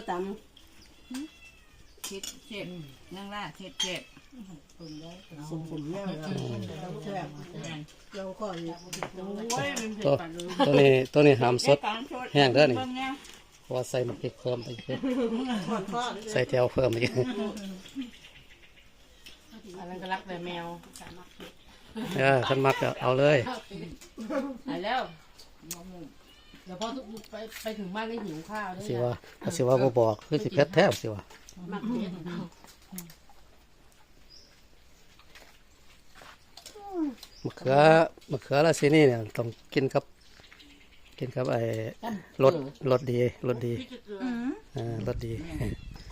บ่ตเช็ดเช็ดนั่งล่าเช็ดเช็ดำสมผมย่างต้องแซ่บลองข้ออยู่โอ้ยมันเผ็ดตัวปานเลยตัวนี้ตัวนี้หามสดการสดแห้งเด้อนี่ บิ่แเพราะว่าใส่มะพริกเพิ่มไปเยอะข้อนข้อใส่แถวเพิ่มไปเยอะอันนั้นก็รักแต่แมวเออขันมักก็เอาเลยหายแล้ว เดี๋ยวพอไปไปถึงบ้านได้หิวข้าวได้สิว่าถ้าสิว่าบ่บอกคือสิเผ็ดแท้สิว่ามักเผ็ดมะเขือมะเขือราชินีเนี่ยต้องกินกับ กินกับไอ้รสรสดีรสดีพี่จะเกลืออืมเออรสดี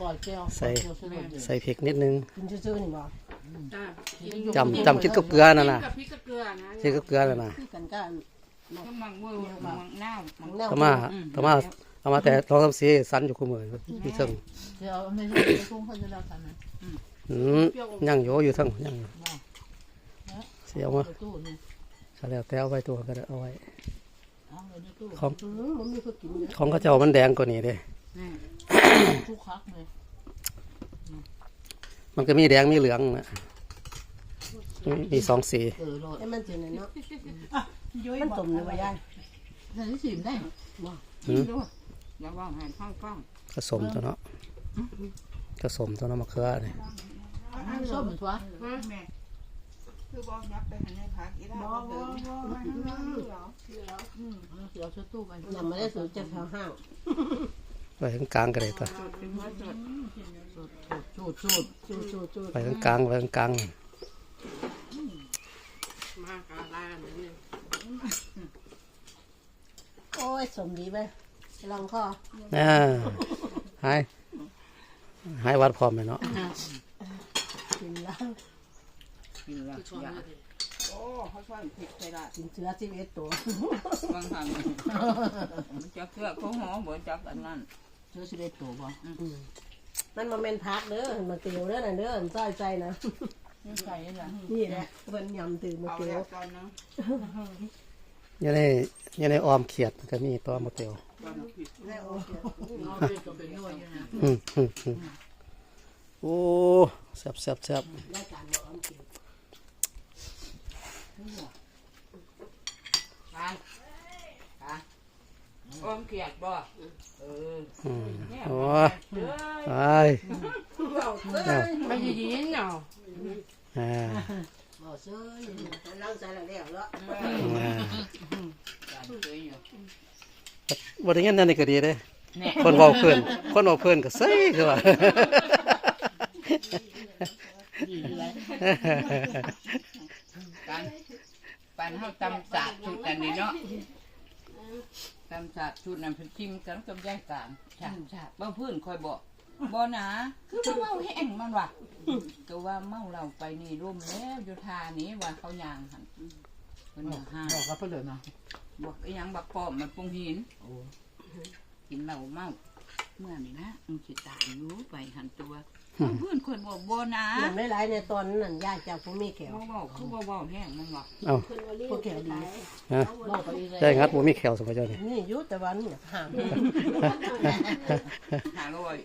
ก่อนแก้วใส่เกลือซื้อมาใส่พริกนิดนึงกินซื่อๆนี่บ่จำจำกินกับเกลือนั่นน่ะกับพริกกับเกลือนะกินกับเกลือนั่นน่ะคือ กันก็ก็มังเวอร์มังหน้ามังแนวธรรมาธรรมาเอามาแต่ลองทำสีสันอยู่คู่มืออยู่เทั้งเดี๋ยวไม่ใช่ทุ่งเขาจะเล่ากันนะอืมยังอยู่อยู่เทั้งยังอยู่เสียวมาในตู้นี่ก็แล้วแต่เอาไว้ตัวก็ได้เอาไว้เอาไว้ในตู้ของอืมบ่มีผู้กินเลยของเขาเจ้ามันแดงกว่านี้เด้ทุกครั้งเลยมันก็มีแดงมีเหลืองนะมีมีสองสี เออโรดให้มันสิน่ะเนาะมันต้มเลยบ่ยายใส่ที่สิมได้หืมด้วยอย่าว่าให้ข้างกล้องผสมตัวเนาะผสมตัวเนาะมะเขือเนี่ยส้มเหมือนทัวแม่คือบอกยับไปให้พักอีได้บ่บ่บ่เดี๋ยวชุดตู้ไปนำมาได้สูตรจากแถวห้างไปถึงกลางก็ได้ตัวเป็นหัวสดสูตรสูตรจูจูจูไปถึงกลางไปถึงกลาง มากกาลากันเลย โอ้ ยสมดีไปลองข้ออ่าหายหายวัดพร้อมเลยเนาะกินแล้วกินละที่ชมอย่าเลยโอ้เขาชอบผิดไปละกินเสือ11ตัวบางครั้งมันจะเกลือเขาหอมบ่จักอันนั้นเจอสิบเอ็ดตัวบ่มันมาเม่นพักเด้อมาเตียวเด้อน่ะเด้อมันซอยใจนะนี่ใส่นี่ล่ะนี่แหละเพิ่นยำตื่นมาเอาเตียแล้ววต อนนั้นอยังในอยังในออมเขียดก็มีตัวมะเตียวตอนนั้นผิดแล้วเอาไปตัวเป็นนวดอยู่นะอืมอืมอืมโอ้แซ่บแซ่บแซ่บได้การบ่ออมกินไปไปอ้อมเขียดบ่เอออืมเนี่ยโอ้เด้อไปไม่ได้ยินเนาะ ซื้อล้างใจแล้วแล้วเนาะอ่าการเคยอยู่บ่ได้เงินนั่นนี่ก็ดีเด้เนี่ยคนเว้าเพิ่นคนเว้าเพิ่นก็เซ่คือว่าดีเลยการปานเฮาตำสาดชุดอันนี้เนาะตำสาดชุดนั้นเพิ่นจิ้มกันกับยายการฉาบฉาบบ่เพิ่นคอยบอก บ่หนาคือบ่เมาแห้งมันว่ะก็ว่าเมาเราไปนี่ร่มแล้วอยู่ทานี้ว่าเขายางหั่นเพิ่นว่าห้าบอกกับเพื่อนเนาะบอกอีหยังบักปอมมันปรุงหินกินเหล้าเมาเมื่อนี่นะมึงสิตายอยู่ไปหันตัว เพื่อนคนบอกบ่หนามันไม่หลายในตอนนั้นยากจากผู้มีแขวบ่เว้าคือบ่เว้าแห้งมันว่าเอ้าพวกแขวดีฮะบอกไปอีกเลยได้งัดบ่มีแขวสมัยเจ้านี่นี่อยุแต่วันนี้ห่างหาร้อย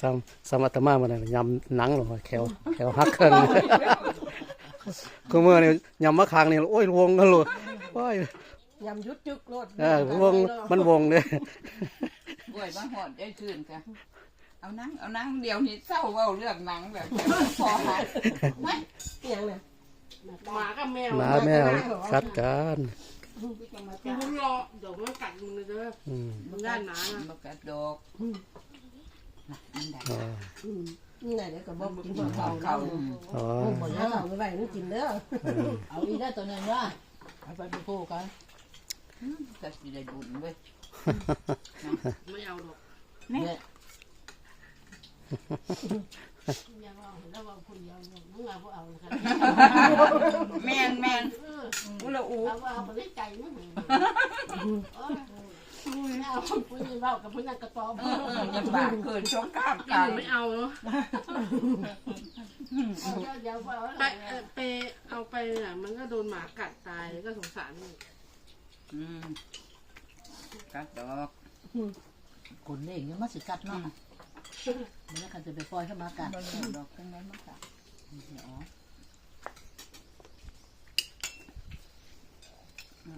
ซ้ำซ้ำอาตมามันน่ะยำหนังลงมาแขวแขวหักเครื่องคือเมื่อนี่ยำมะขางนี่โอ้ยวงกันเลยโอ้ยยำยุดจึกรถเออวงมันวงเด้ กล้วยมาหอดได้คืนกะเอานั่งเอานั่งเดียวนี้เศร้าเว้าเรื่องหนังแบบพอหาไม่ยังเนี่ยหมากับแมวหมาแมวกัดกันคุณรอเดี๋ยวมันกัดมึงเลยเด้ออืมมึงด้านหนานะบ่กระดอกน่ะมันได้อ๋อนี่ไหนเดี๋ยวก็บอกกินหัวเขาเขาเขาอ๋อหมดแล้วเขาไม่ไหวนี่กินเด้อเอาอีกได้ตัวหนึงว่าเอาไปเป็นคู่กันจะสิได้บุญเว้ย ไม่เอาหรอกนี่เนี่ยแม่นแม่นอุละอูเอาเอาไปใจนะเอาผู้นี้เล่ากับผู้นั้นกระตอบเออเออยังบากเกินช่องกล้ามกิกลางนไม่เอาเนาะไปไปเอาไปอะมันก็โดนหมากัดตายก็สงสารอืม กัดดอกคนเล่งยังมาสิกัดเนาะมันแล้วคันจะไปปล่อยเข้ามากัดบ่รู้ดอกจังได๋มันกัดเดี๋ยว